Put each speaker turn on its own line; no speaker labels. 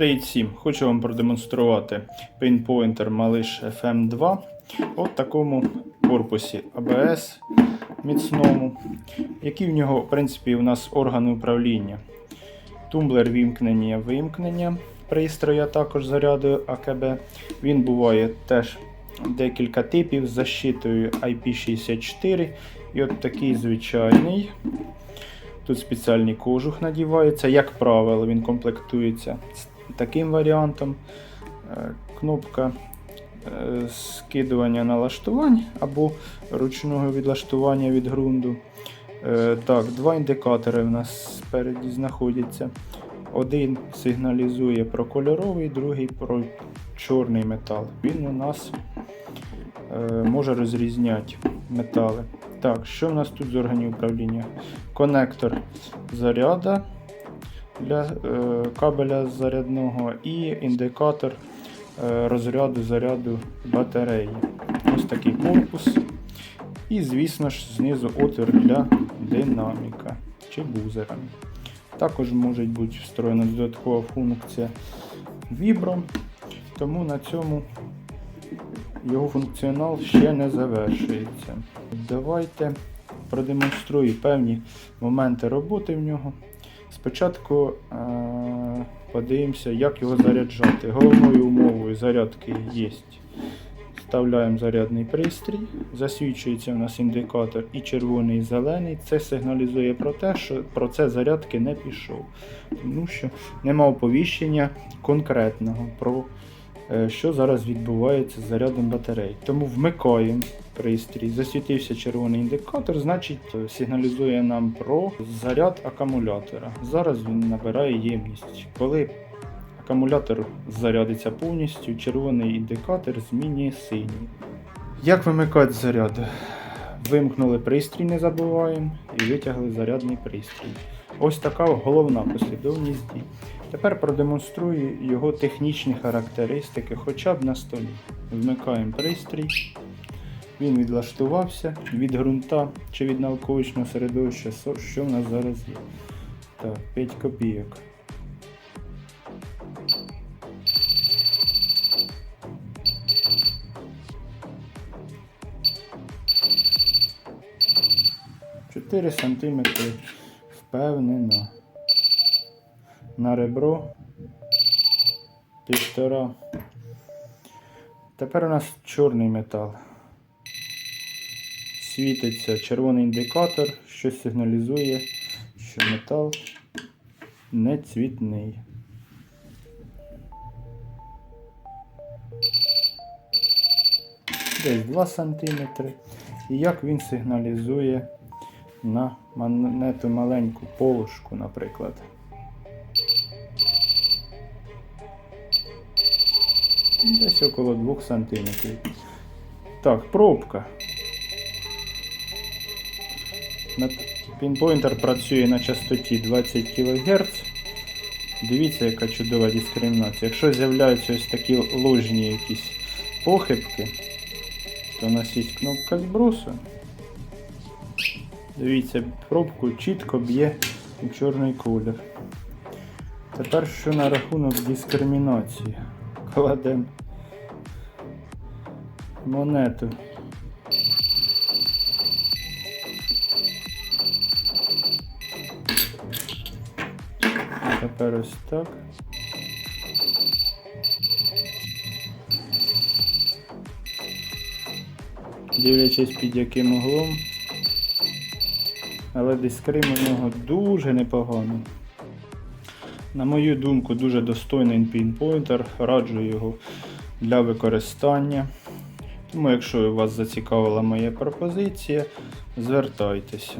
Привіт всім! Хочу вам продемонструвати Pinpointer Малиш FM2 от такому корпусі ABS міцному, які в нього, в принципі, у нас органи управління. Тумблер вімкнення вимкнення пристрою, а також заряду АКБ. Він буває теж декілька типів з защитою IP64 і от такий звичайний. Тут спеціальний кожух надівається. Як правило, він комплектується з таким варіантом. Е, Кнопка е, скидування налаштувань або ручного відлаштування від ґрунту. Е, Так, два індикатори в нас спереді знаходяться. Один сигналізує про кольоровий, другий про чорний метал. Він у нас може розрізняти метали. Так, що в нас тут з органів управління? Конектор заряда для е, кабеля зарядного і індикатор е, розряду заряду батареї. Ось такий корпус. І, звісно ж, знизу отвір для динаміка чи бузера. Також може бути встроєна додаткова функція вібро, тому на цьому його функціонал ще не завершується. Давайте продемонструю певні моменти роботи в нього. Спочатку е- подивимося, як його заряджати. Головною умовою зарядки є. Вставляємо зарядний пристрій, засвічується у нас індикатор і червоний, і зелений. Це сигналізує про те, що процес зарядки не пішов, тому що нема оповіщення конкретного про що зараз відбувається з зарядом батарей. Тому вмикаємо пристрій, засвітився червоний індикатор, значить е, сигналізує нам про заряд акумулятора. Зараз він набирає ємність. Коли акумулятор зарядиться повністю, червоний індикатор змінює синій. Як вимикати заряд? Вимкнули пристрій, не забуваємо, і витягли зарядний пристрій. Ось така головна послідовність дій. Тепер продемонструю його технічні характеристики хоча б на столі. Вмикаємо пристрій. Він відлаштувався від ґрунта чи від навколишнього середовища, що в нас зараз є. Так, 5 копійок. Чотири сантиметри впевнено. На ребро півтора. Тепер у нас чорний метал. Світиться червоний індикатор, що сигналізує, що метал не цвітний. Десь 2 см. І як він сигналізує на монету маленьку полушку, наприклад. Десь около 2 см. Так, пробка. Пінпойнтер працює на частоті 20 кГц. Дивіться, яка чудова дискримінація. Якщо з'являються ось такі ложні якісь похибки, то є кнопка збросу. Дивіться, пробку чітко б'є у чорний колір. Тепер що на рахунок дискримінації? Кладемо монету. Тепер ось так. Дивлячись під яким углом. Але дискрим у нього дуже непоганий. На мою думку, дуже достойний пінпойнтер, раджу його для використання. Тому, якщо вас зацікавила моя пропозиція, звертайтеся.